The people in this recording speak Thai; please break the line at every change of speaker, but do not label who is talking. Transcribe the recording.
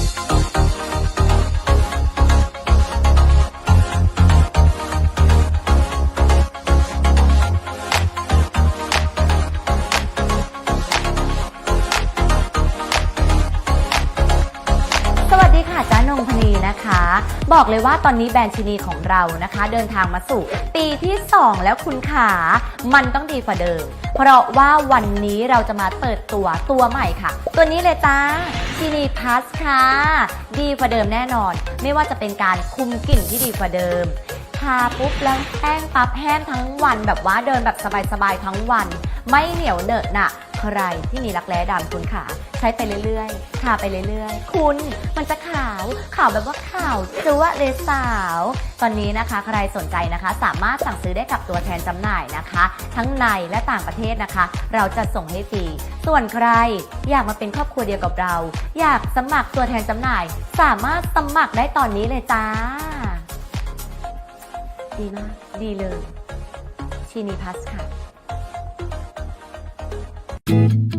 ส ดีค่ะจ้านงพนีนะคะ บอกเลยว่าตอนนี้แบรนด์ชินีของเรานะคะ เดินทางมาสู่ปีที่ 2 แล้วคุณขา มันต้องดีกว่าเดิม เพราะว่าวันนี้เราจะมาเปิดตัวตัวใหม่ค่ะ ตัวนี้เลยจ้าชินีพัสค่ะ ดีกว่าเดิมแน่นอน ไม่ว่าจะเป็นการคุมกลิ่นที่ดีกว่าเดิมทาปุ๊บแล้วแห้งปั๊บแห้งทั้งวันแบบว่าเดินแบบสบายๆทั้งวัน ไม่เหนียวเหนอะหนะใครที่มีรักแร้ดำคุณขา ใช้ไปเรื่อยๆทาไปเรื่อยๆ คุณมันจะขาวขาวแบบว่าขาวจั๊วเลยสาว ตอนนี้นะคะใครสนใจนะคะ สามารถสั่งซื้อได้กับตัวแทนจำหน่ายนะคะ ทั้งในและต่างประเทศนะคะ เราจะส่งให้ฟรีส่วนใครอยากมาเป็นครอบครัวเดียวกับเรา อยากสมัครตัวแทนจำหน่าย สามารถสมัครได้ตอนนี้เลยจ้า ดีมากดีเลยชีนีพัสค่ะ